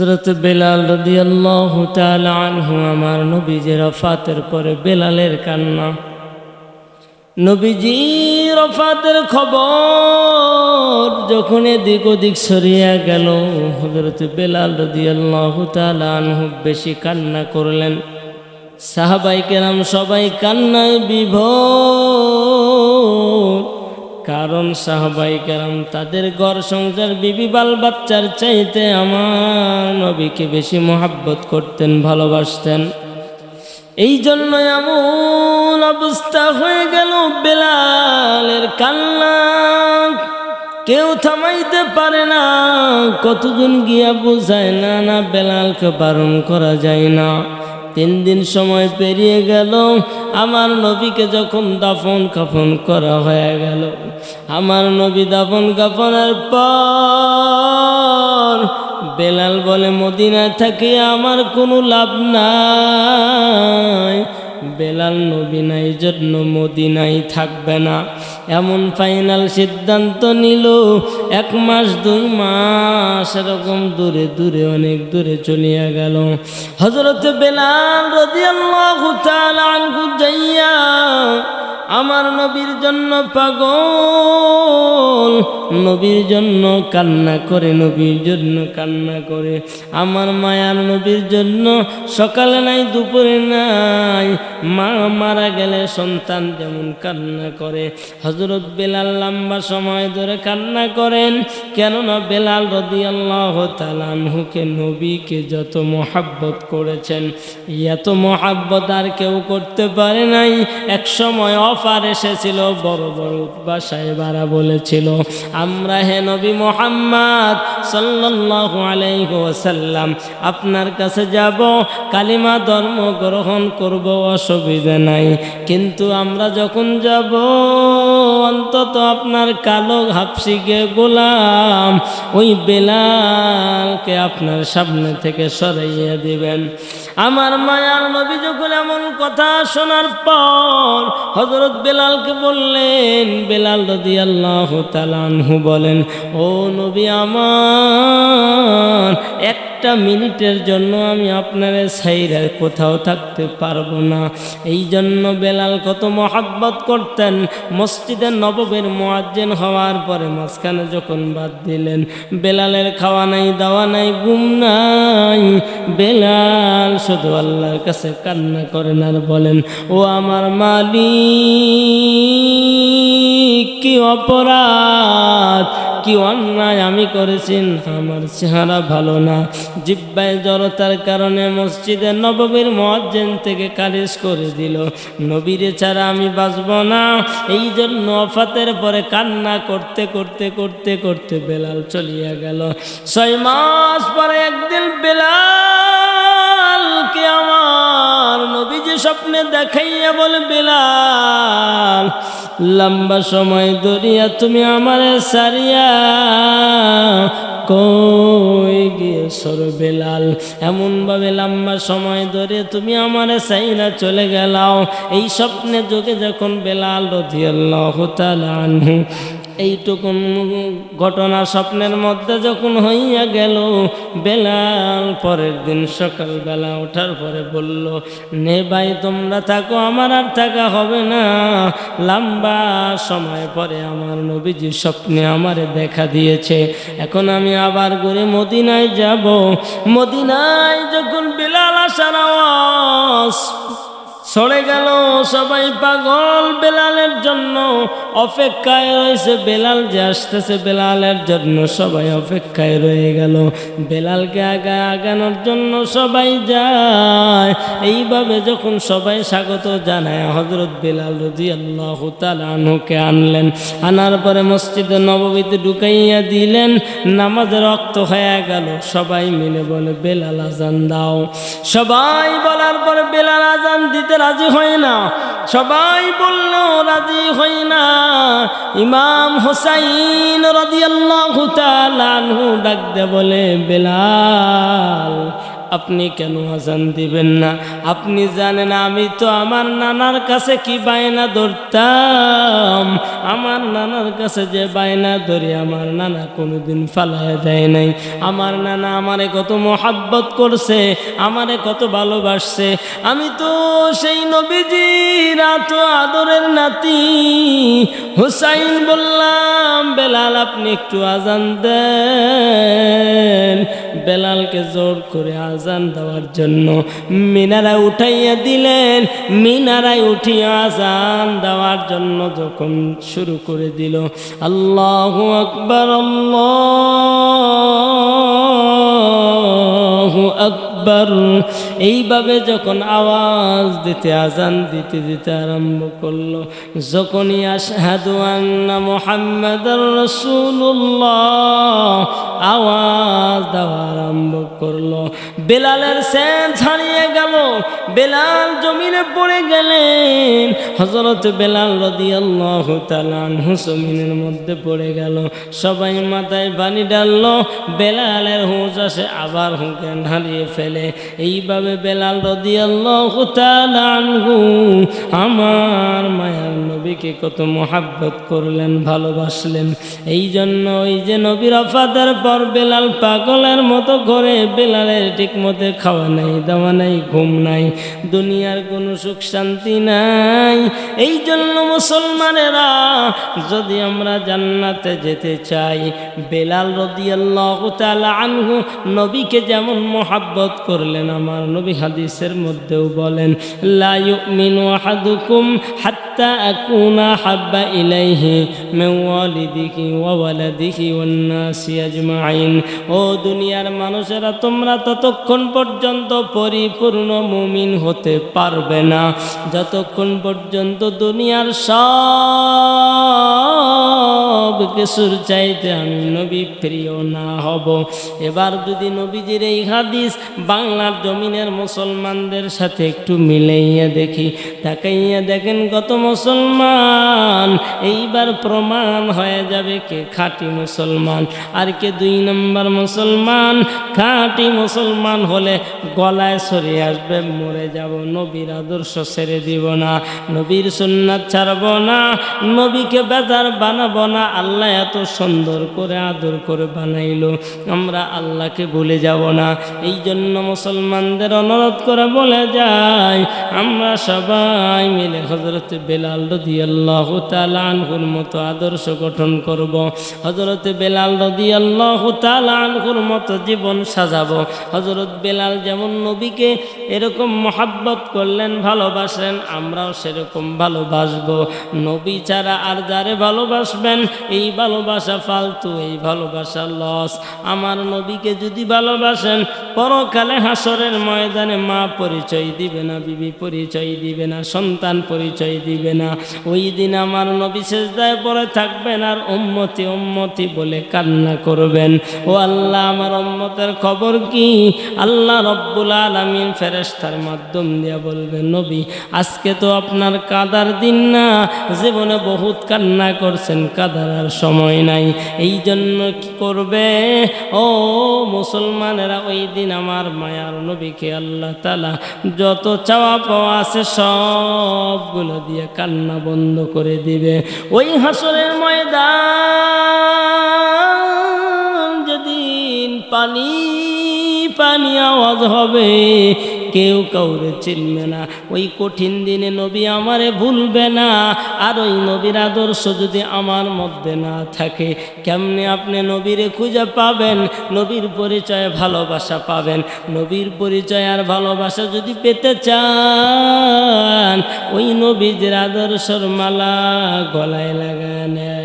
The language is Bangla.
হজরত বেলাল রদি আল্লাহ আনহু আমার নবীজি রফাতের পরে বেলালের কান্না। নবীজি রফাতের খবর যখন এদিক ওদিক সরিয়া গেল হজরত বেলাল রদি আল্লাহ আনহু বেশি কান্না করলেন। সাহাবাই কেরাম সবাই কান্নায় বিভোর কারণ সাহবাই কারণ তাদের ঘর সংসার, বিবি বাল বাচ্চার চাইতে আমার নবীকে বেশি মোহাব্বত করতেন, ভালোবাসতেন। এই জন্য এমন অবস্থা হয়ে গেল বেলালের কান্না। কেউ থামাইতে পারে না, কতজন গিয়া বোঝায়, না না, বেলালকে বারণ করা যায় না। তিন দিন সময় পেরিয়ে গেল। আমার নবীকে যখন দাফন কাফন করা হয়ে গেল, আমার নবী দাফন কাফনের পর বেলাল বলে, মদিনায় থাকি, আমার কোনো লাভ নাই। বেলাল নবী নাই, জন্য মদিনাই থাকবে না। এমন ফাইনাল সিদ্ধান্ত নিল। এক মাস, দুই মাস এরকম দূরে দূরে, অনেক দূরে চলিয়া গেল। হজরত বেলাল রদিয়াল্লাহু তাআলা আনহু যাইয়া আমার নবীর জন্য পাগল, নবীর জন্য কান্না করে, নবীর জন্য কান্না করে। আমার মায়ার নবীর জন্য সকালে নাই, দুপুরে নাই, মা মারা গেলে সন্তান যেমন কান্না করে। হজরত বেলাল লম্বা সময় ধরে কান্না করেন, কেননা বেলাল রদি আল্লাহ তালানহুকে নবীকে যত মোহাব্বত করেছেন, এত মোহাব্বত আর কেউ করতে পারে নাই। এক সময় অফার এসেছিল, বড় বড় উৎবা সাহেবারা বলেছিল, আমরা হে নবী মোহাম্মদ সাল্লাল্লাহু আলাইহি আপনার কাছে যাব, কালিমা ধর্ম গ্রহণ করব, অসুবিধা নাই। কিন্তু আমরা যখন যাব, অন্তত আপনার কালো হাফসিকে গোলাম, ওই বেলালকে আপনার সামনে থেকে সরাইয়া দিবেন। আমার মায়ার নবী যখন এমন কথা শোনার পর হজরত বেলালকে বললেন বেলাল রদি আল্লাহ তালানহু বলেন ও নবী আমার একটা মিনিটের জন্য আমি আপনার সাইরা কোথাও থাকতে পারব না। এই জন্য বেলাল কত মহাব্বত করতেন। মসজিদে নববের মোয়াজ্জেন হওয়ার পরে মাঝখানে যখন বাদ দিলেন, বেলালের খাওয়া নাই, দাওয়া নাই গুম নাই। বেলাল শুধু আল্লাহর কাছে কান্না করেন আর বলেন, ও আমার মালিক, কি অপরাধ? কি অন্যায় আমি করেছি, আমার চেহারা ভালো না। জিব্বায় জড়তার কারণে মসজিদে নববীর মজ্জেন থেকে কালিশ করে দিল। নবীরে ছাড়া আমি বাঁচব না। এই জন্য অফাতের পরে কান্না করতে করতে করতে করতে বেলাল চলিয়া গেল। ছয় মাস পরে একদিন বেলালকে আমার স্বপ্নে দেখাইয়া বলে, বেলাল, লম্বা সময় ধরিয়া তুমি আমার সারিয়া কই গিয়ে সর বেলাল? এমনভাবে লম্বা সময় ধরে তুমি আমার সাইনা চলে গেলাও। এই স্বপ্নে যোগে যখন বেলাল রধিয়াল্লাহ আনহু এইটুকুন ঘটনা স্বপ্নের মধ্যে যখন হইয়া গেল, বেলাল পরের দিন সকালবেলা ওঠার পরে বলল, নে ভাই, তোমরা থাকো, আমার আর থাকা হবে না। লম্বা সময় পরে আমার নবীজি স্বপ্নে আমারে দেখা দিয়েছে। এখন আমি আবার ঘুরে মদিনায় যাব। মদিনায় যখন বেলাল আসার আওয়াজ সরে গেল সবাই পাগল বেলালের জন্য। অপেক্ষায় রয়েছে বেলাল যে আসতেছে বেলালের জন্য সবাই অপেক্ষায় রয়ে গেল। বেলালকে আগে আগানোর জন্য সবাই যায়। এইভাবে যখন সবাই স্বাগত জানায় হজরত বেলাল রদি আল্লাহ তালুকে আনলেন। আনার পরে মসজিদে নবমীতে ঢুকাইয়া দিলেন। নামাজ রক্ত হয়ে গেল। সবাই মিলে বলে, বেলাল আজান দাও। সবাই বলার পরে বেলাল আজান দিতে রাজি হয় না। সবাই বলল, রাজি হই না। ইমাম হোসাইন রাজি আল্লাহ ডাক দে বলে, বেলাল আপনি কেন আজান দিবেন না? আপনি জানেন আমি তো আমার নানার কাছে কি বায়না ধরতাম? আমার নানার কাছে যে বায়না ধরে, আমার নানা কোনোদিন ফালায় দেয় নাই। আমার নানা আমারে কত মোহাব্বত করছে, আমারে কত ভালোবাসছে। আমি তো সেই নবীজির এত আদরের নাতি। হুসাইন বললাম, বেলাল আপনি একটু আজান দেন। বেলালকে জোর করে আজান দেওয়ার জন্য। মিনারা উঠাইয়া দিলেন। মিনারায় উঠিয়ে আজান দেওয়ার জন্য যখন শুরু করে দিল, আল্লাহ আকবর, আল্লাহ আকবর। এইভাবে যখন আওয়াজ দিতে, আজান দিতে দিতে আরম্ভ করল, যখনই মুহাম্মাদার রাসূলুল্লাহ, আওয়াজ দেওয়া আরম্ভ করল। বেলালের সেন ছাড়িয়ে গেল, বেলাল জমিনে পড়ে গেলেন। হজরত বেলাল রাদিয়াল্লাহু তাআলা আনহু জমিনের মধ্যে পড়ে গেল। সবাই মাথায় পানি ডাললো বেলালের হুঁশ আসে, আবার হুঁকে হারিয়ে ফেলে এইভাবে বেলাল রাদিয়াল্লাহু তাআলা আনহু আমার মায়ার নবীকে কত মোহাব্বত করলেন, ভালোবাসলেন। এই জন্য ওই যে নবীর অফাদের পর বেলাল পাগলের মতো করে বেলালের ঠিক মতে খাওয়া নাই, দাওয়া নাই, ঘুম নাই, দুনিয়ার কোনো সুখ শান্তি নাই। এই জন্য মুসলমানেরা যদি আমরা জান্নাতে যেতে চাই, বেলাল রদিয়াল্লাহু তাআলা আনহু নবীকে যেমন মোহাব্বত করলেন আমার নবী হাদিসের মধ্যেও বলেন ও দুনিয়ার মানুষেরা, তোমরা ততক্ষণ পর্যন্ত পরিপূর্ণ মুমিন হতে পারবে না। যতক্ষণ পর্যন্ত দুনিয়ার সব কিছুর চাইতে আমি নবী প্রিয় না হব। এবার যদি নবীজির এই হাদিস বাংলার জমিনের মুসলমানদের সাথে একটু মিলাইয়া দেখি, তাকাইয়া দেখেন কত মুসলমান। এইবার প্রমাণ হয়ে যাবে কে খাঁটি মুসলমান আর কে দুই নম্বর মুসলমান। খাঁটি মুসলমান হলে গলায় সরে আসবে, মরে যাব, নবীর আদর্শ ছেড়ে দিব না, নবীর সুন্নাত ছাড়ব না, নবীকে বেজার বানাবো না, আল্লাহ এত সুন্দর করে আদর করে বানাইলো। আমরা আল্লাহকে ভুলে যাব না। এই জন্য মুসলমানদের অনুরোধ করে বলে যাই, আমরা সবাই মিলে হজরত বেলাল রদি আল্লাহ তালানহুর মতো আদর্শ গঠন করব। হজরত বেলাল রদি আল্লাহ তালানহুর মতো জীবন সাজাবো। হজরত বেলাল যেমন নবীকে এরকম মহাব্বত করলেন ভালোবাসেন আমরাও সেরকম ভালোবাসবো। নবী ছাড়া আর যারে ভালোবাসবেন এই ভালোবাসা ফালতু, এই ভালোবাসা লস আমার নবীকে যদি ভালোবাসেন, পরকালে হাসরের ময়দানে মা পরিচয় দিবে না, বিবি পরিচয় দিবে না, সন্তান পরিচয় দিবে না। ওই দিন আমার নবী শেষদায় পরে থাকবেন আর উম্মতি উম্মতি বলে কান্না করবেন। ও আল্লাহ, আমার উম্মতের খবর কি? আল্লাহ রব্বুল আলমিন ফেরেস্তার মাধ্যম দিয়ে বলবেন, নবী, আজকে তো আপনার কাদার দিন না, জীবনে বহুত কান্না করছেন, কাদার আর সময় নাই। এই জন্য কি করবে? ও মুসলমানেরা, ওই দিন আমার মায়ার নবীকে আল্লাহ তালা যত চাওয়া পাওয়া আছে সবগুলো দিয়ে কান্না বন্ধ করে দিবে। ওই হাসরের ময়দান যেদিন পানি পানি আওয়াজ হবে কেউ কাউরে চিনবে না। ওই কঠিন দিনে নবী আমারে ভুলবে না। আর ওই নবীর আদর্শ যদি আমার মধ্যে না থাকে, কেমনে আপনি নবীরে খুঁজে পাবেন? নবীর পরিচয়ে ভালোবাসা পাবেন। নবীর পরিচয় আর ভালোবাসা যদি পেতে চান, ওই নবীদের আদর্শর মালা গলায় লাগায় নেয়